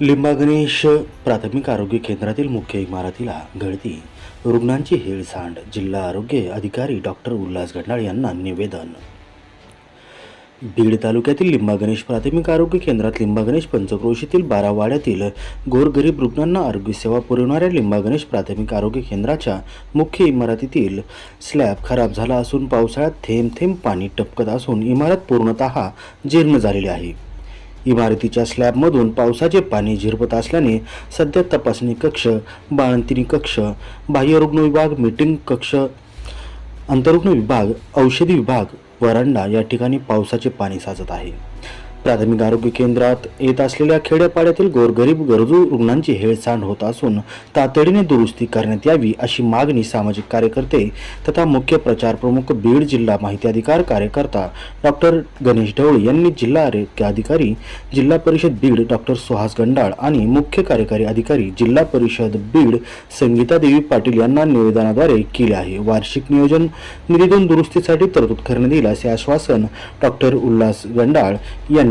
लिंबागणेश प्राथमिक आरोग्य केंद्रातील मुख्य इमारतीला गळती. रुग्णांची हेळसांड जिल्हा आरोग्य अधिकारी डॉक्टर उल्हास गंडाळ यांना निवेदन. बीड तालुक्यातील लिंबागणेश प्राथमिक आरोग्य केंद्रात लिंबागणेश पंचक्रोशीतील बारा वाड्यातील गोरगरीब रुग्णांना आरोग्यसेवा पुरवणाऱ्या लिंबागणेश प्राथमिक आरोग्य केंद्राच्या मुख्य इमारतीतील स्लॅब खराब झाला असून पावसाळ्यात थेंब थेंब पाणी टपकत असून इमारत पूर्णतः जीर्ण झालेली आहे. इमारतीच्या स्लॅबमधून पावसाचे पाणी झिरपत असल्याने सध्या तपासणी कक्ष बाळंतिणी कक्ष बाह्यरुग्ण विभाग मीटिंग कक्ष अंतरुग्ण विभाग औषधी विभाग वरांडा या ठिकाणी पावसाचे पाणी साचत आहे. प्राथमिक आरोग्य केंद्रात येत असलेल्या खेड्यापाड्यातील गोरगरीब गरजू रुग्णांची हेळसांड होत असून तातडीने दुरुस्ती करण्यात यावी अशी मागणी सामाजिक कार्यकर्ते तथा मुख्य प्रचार प्रमुख बीड जिल्हा माहिती अधिकार कार्यकर्ता डॉक्टर गणेश ढवळे यांनी जिल्हा आरोग्य अधिकारी जिल्हा परिषद बीड डॉक्टर सुहास गंडाळ आणि मुख्य कार्यकारी अधिकारी जिल्हा परिषद बीड संगीता देवी पाटील यांना निवेदनाद्वारे केले आहे. वार्षिक नियोजन निधीतून दुरुस्तीसाठी तरतूद करण्यात येईल असे आश्वासन डॉक्टर उल्हास गंडाळ यांनी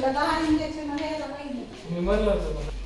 घाबरायचं दहा इंजेक्शन घ्यायला मी म्हणलं होतं